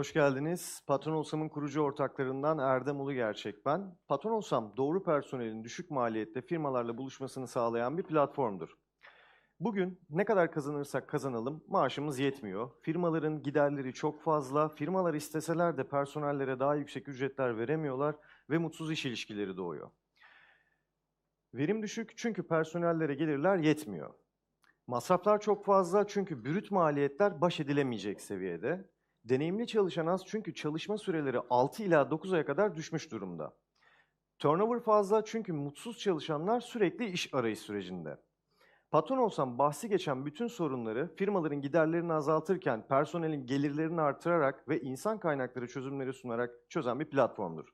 Hoş geldiniz. Patron Olsam'ın kurucu ortaklarından Erdem Ulugerçek ben. Patron Olsam, doğru personelin düşük maliyette firmalarla buluşmasını sağlayan bir platformdur. Bugün ne kadar kazanırsak kazanalım maaşımız yetmiyor. Firmaların giderleri çok fazla. Firmalar isteseler de personellere daha yüksek ücretler veremiyorlar ve mutsuz iş ilişkileri doğuyor. Verim düşük çünkü personellere gelirler yetmiyor. Masraflar çok fazla çünkü brüt maliyetler baş edilemeyecek seviyede. Deneyimli çalışan az çünkü çalışma süreleri 6 ila 9 aya kadar düşmüş durumda. Turnover fazla çünkü mutsuz çalışanlar sürekli iş arayış sürecinde. Patron olsam bahsi geçen bütün sorunları firmaların giderlerini azaltırken personelin gelirlerini artırarak ve insan kaynakları çözümleri sunarak çözen bir platformdur.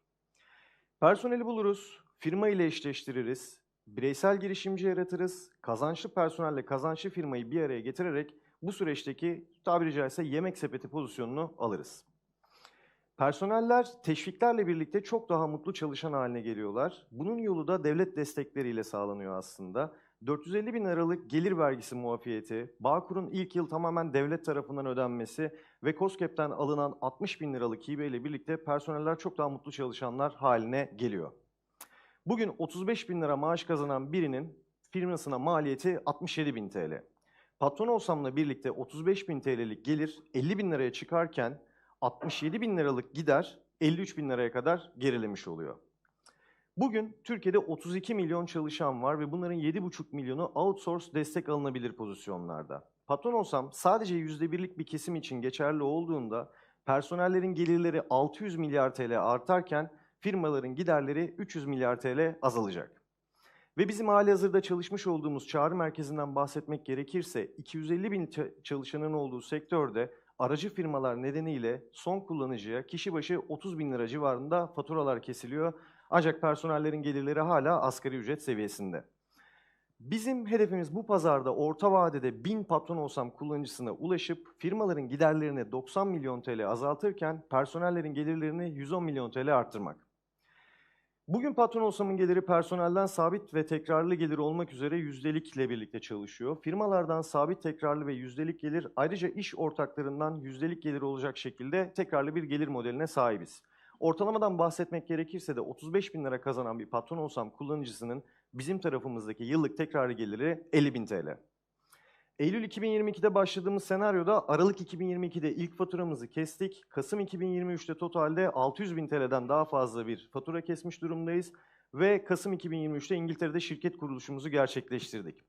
Personeli buluruz, firma ile eşleştiririz, bireysel girişimci yaratırız, kazançlı personelle kazançlı firmayı bir araya getirerek bu süreçteki tabiri caizse yemek sepeti pozisyonunu alırız. Personeller teşviklerle birlikte çok daha mutlu çalışan haline geliyorlar. Bunun yolu da devlet destekleriyle sağlanıyor aslında. 450 bin liralık gelir vergisi muafiyeti, Bağkur'un ilk yıl tamamen devlet tarafından ödenmesi ve COSGAP'ten alınan 60 bin liralık hibe ile birlikte personeller çok daha mutlu çalışanlar haline geliyor. Bugün 35 bin lira maaş kazanan birinin firmasına maliyeti 67 bin TL. Patron olsamla birlikte 35 bin TL'lik gelir 50 bin liraya çıkarken 67 bin liralık gider 53 bin liraya kadar gerilemiş oluyor. Bugün Türkiye'de 32 milyon çalışan var ve bunların 7,5 milyonu outsource destek alınabilir pozisyonlarda. Patron olsam sadece %1'lik bir kesim için geçerli olduğunda personellerin gelirleri 600 milyar TL artarken firmaların giderleri 300 milyar TL azalacak. Ve bizim hali hazırda çalışmış olduğumuz çağrı merkezinden bahsetmek gerekirse 250 bin çalışanın olduğu sektörde aracı firmalar nedeniyle son kullanıcıya kişi başı 30 bin lira civarında faturalar kesiliyor. Ancak personellerin gelirleri hala asgari ücret seviyesinde. Bizim hedefimiz bu pazarda orta vadede 1000 patron olsam kullanıcısına ulaşıp firmaların giderlerini 90 milyon TL azaltırken personellerin gelirlerini 110 milyon TL arttırmak. Bugün patron olsamın geliri personelden sabit ve tekrarlı gelir olmak üzere yüzdelikle birlikte çalışıyor. Firmalardan sabit tekrarlı ve yüzdelik gelir ayrıca iş ortaklarından yüzdelik gelir olacak şekilde tekrarlı bir gelir modeline sahibiz. Ortalamadan bahsetmek gerekirse de 35 bin lira kazanan bir patron olsam kullanıcısının bizim tarafımızdaki yıllık tekrarlı geliri 50 bin TL. Eylül 2022'de başladığımız senaryoda Aralık 2022'de ilk faturamızı kestik. Kasım 2023'te totalde 600 bin TL'den daha fazla bir fatura kesmiş durumdayız. Ve Kasım 2023'te İngiltere'de şirket kuruluşumuzu gerçekleştirdik.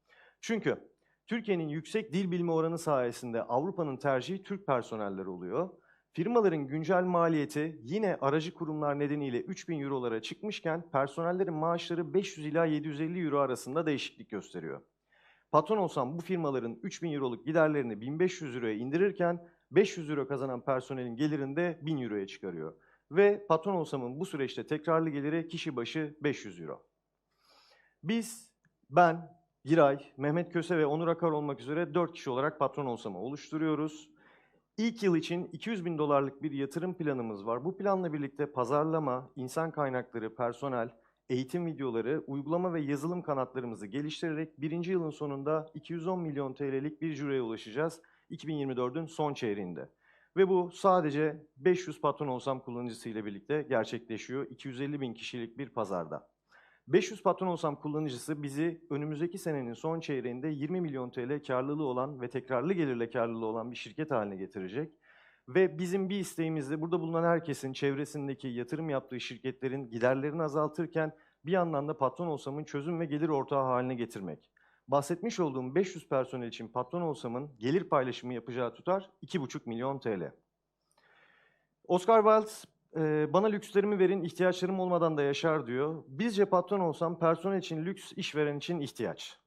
Çünkü Türkiye'nin yüksek dil bilme oranı sayesinde Avrupa'nın tercihi Türk personeller oluyor. Firmaların güncel maliyeti yine aracı kurumlar nedeniyle 3000 eurolara çıkmışken personellerin maaşları 500 ila 750 euro arasında değişiklik gösteriyor. Patron olsam bu firmaların 3000 euroluk giderlerini 1500 euroya indirirken 500 euro kazanan personelin gelirini de 1000 euroya çıkarıyor. Ve patron olsamın bu süreçte tekrarlı geliri kişi başı 500 euro. Biz, ben, Giray, Mehmet Köse ve Onur Akar olmak üzere 4 kişi olarak patron olsamı oluşturuyoruz. İlk yıl için 200 bin dolarlık bir yatırım planımız var. Bu planla birlikte pazarlama, insan kaynakları, personel, eğitim videoları, uygulama ve yazılım kanatlarımızı geliştirerek birinci yılın sonunda 210 milyon TL'lik bir jüreye ulaşacağız 2024'ün son çeyreğinde. Ve bu sadece 500 patron olsam kullanıcısı ile birlikte gerçekleşiyor 250 bin kişilik bir pazarda. 500 patron olsam kullanıcısı bizi önümüzdeki senenin son çeyreğinde 20 milyon TL karlılığı olan ve tekrarlı gelirle karlılığı olan bir şirket haline getirecek. Ve bizim bir isteğimiz de burada bulunan herkesin çevresindeki yatırım yaptığı şirketlerin giderlerini azaltırken bir yandan da patron olsamın çözüm ve gelir ortağı haline getirmek. Bahsetmiş olduğum 500 personel için patron olsamın gelir paylaşımı yapacağı tutar 2,5 milyon TL. Oscar Wilde bana lükslerimi verin, ihtiyaçlarım olmadan da yaşar diyor. Bizce patron olsam personel için lüks, işveren için ihtiyaç.